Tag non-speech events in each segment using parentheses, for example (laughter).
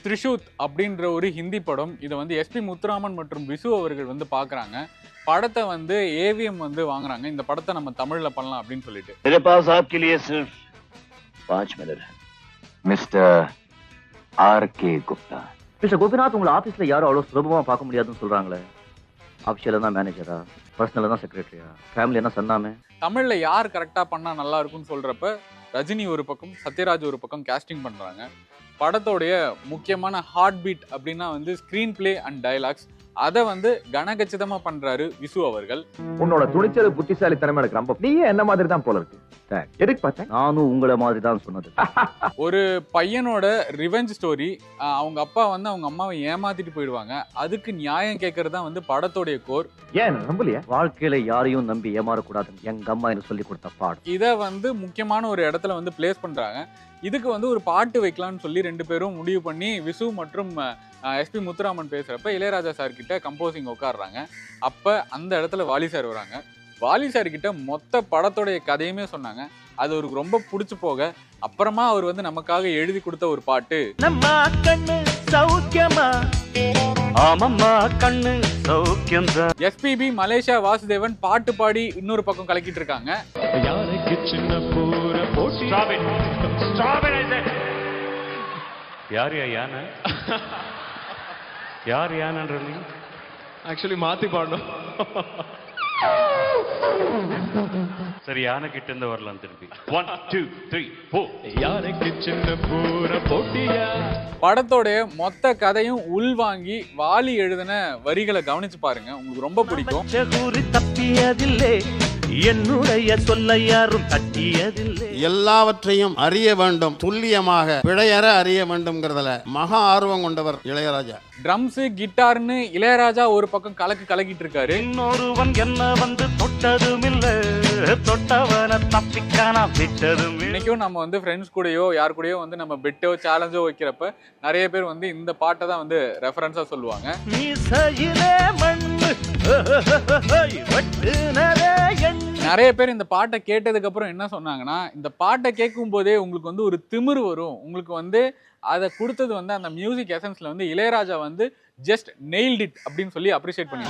த்ரிஷூத் அப்படின்ற ஒரு ஹிந்தி படம் இதை வந்து எஸ்பி முத்துராமன் மற்றும் விசு அவர்கள் வந்து பார்க்குறாங்க படத்தை வந்து ஏவிஎம் வந்து வாங்குறாங்க இந்த படத்தை நம்ம தமிழில் பண்ணலாம் அப்படின்னு சொல்லிட்டு मेरे पास आपके लिए सिर्फ पांच मिनट है मिस्टर आर के गुप्ता மிஸ்டர் கோபிநாத் உங்களை ஆபீஸ்ல யாரும் அவ்வளவு சுலபமா பார்க்க முடியாதுன்னு சொல்றாங்களே ஆஃபீஷியல தான் மேனேஜரா பர்சனலா தான் செக்ரட்டரியா ஃபேமிலி என்ன சொன்னாமே தமிழில் யார் கரெக்டாக பண்ணால் நல்லா இருக்கும்னு சொல்கிறப்ப ரஜினி ஒரு பக்கம் சத்யராஜ் ஒரு பக்கம் கேஸ்டிங் பண்ணுறாங்க படத்தோடைய முக்கியமான ஹார்ட் பீட் அப்படின்னா வந்து ஸ்க்ரீன் பிளே அண்ட் டயலாக்ஸ் அதை வந்து கனகச்சிதமாக பண்ணுறாரு விசு அவர்கள். உன்னோட துணிச்சல் புத்திசாலித்தனம் எனக்கு ரொம்ப நீயே என்ன மாதிரி தான் போல இருக்கு. எதுக்கு பார்த்தேன்? நானும் உங்களை மாதிரி தான் சொன்னது. (laughs) ஒரு பையனோட ரிவெஞ்ச் ஸ்டோரி அவங்க அப்பா வந்து அவங்க அம்மாவை ஏமாத்திட்டு போயிடுவாங்க. அதுக்கு நியாயம் கேட்கறது தான் வந்து படத்தோடைய கோர் ஏன் நம்பலையா? வாழ்க்கையில யாரையும் நம்பி ஏமாறக்கூடாதுன்னு எங்க அம்மா எனக்கு சொல்லி கொடுத்த பாடம். இதை வந்து முக்கியமான ஒரு இடத்துல வந்து பிளேஸ் பண்றாங்க. இதுக்கு வந்து ஒரு பாட்டு வைக்கலாம்னு சொல்லி ரெண்டு பேரும் முடிவு பண்ணி விசு மற்றும் எஸ்பி முத்துராமன் பேசுகிறப்ப இளையராஜா சார் கிட்ட கம்போசிங் உட்காடுறாங்க அப்போ அந்த இடத்துல வாலி சார் வராங்க. வாலி சார் கிட்ட மொத்த படத்தோடைய கதையுமே சொன்னாங்க. அது அவருக்கு ரொம்ப பிடிச்சி போக அப்புறமா அவர் வந்து நமக்காக எழுதி கொடுத்த ஒரு பாட்டு. நம்ம கண்ணு சௌக்கியமா? ஆமம்மா கண்ணு சௌக்கியம் எஸ்பிபி மலேசியா வாசுதேவன் பாட்டு பாடி இன்னொரு பக்கம் கலக்கிட்டு இருக்காங்க யாருக்கு சின்ன பூர போட்டி. யார் யா யானை? யார் யானன்ற நீ ஆக்சுவலி மாத்தி பாடணும். சரி யானை கிட்ட இருந்து வரலாம் திருப்பி ஒன் டூ த்ரீ ஃபோர் யாருக்கு சின்ன பூர போட்டியா? படத்தோடைய மொத்த கதையும் உள்வாங்கி வாலி எழுதின வரிகளை கவனிச்சு பாருங்க. உங்களுக்கு ரொம்ப பிடிக்கும். தப்பியதில்லை. என்னுடைய சொல்ல யாரும் தட்டியதில்லை எல்லாவற்றையும் அறிய வேண்டும் துல்லியமாக பிழையற அறிய வேண்டும்ங்கிறதுல மகா ஆர்வம் கொண்டவர் இளையராஜா. ட்ரம்ஸ் கிட்டார்னு இளையராஜா ஒரு பக்கம் கலக்கு கலக்கிட்டு இருக்காரு. இன்னொருவன் என்ன வந்து தொட்டதும் இல்ல தொட்டவன தப்பிக்கானா விட்டதும் இல்ல. இன்னைக்கும் நம்ம வந்து ஃப்ரெண்ட்ஸ் கூடயோ யார் கூடயோ வந்து நம்ம பெட்டோ சேலஞ்சோ வைக்கிறப்ப நிறைய பேர் வந்து இந்த பாட்டை தான் வந்து ரெஃபரன்ஸா சொல்லுவாங்க. மண்ணு வெட்டுனதே எண்ணு நிறைய பேர் இந்த பாட்டை கேட்டதுக்கு அப்புறம் என்ன சொன்னாங்கன்னா இந்த பாட்டை கேட்கும் போதே உங்களுக்கு வந்து ஒரு திமிரு வரும். உங்களுக்கு வந்து அதை கொடுத்தது வந்து அந்த மியூசிக் எசன்ஸ்ல வந்து இளையராஜா வந்து ஜஸ்ட் நெயில்ட் இட் அப்படின்னு சொல்லி அப்ரிஷியேட் பண்ணி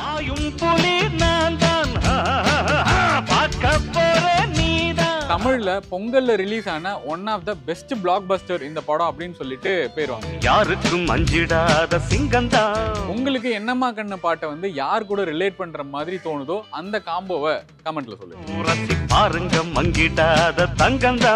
தமிழ்ல பொங்கல்ல ரிலீஸ் ஆன one of the best blockbuster இந்த படம் அப்படின்னு சொல்லிட்டு பேர் வாங்க. யாருக்கும் அஞ்சிடாத சிங்கந்தான் உங்களுக்கு என்னம்மா கண்ணு பாட்டை வந்து யார் கூட ரிலேட் பண்ற மாதிரி தோணுதோ அந்த காம்போவை கமெண்ட்ல சொல்லுங்க. பாருங்க மங்கிடாத தங்கந்தான்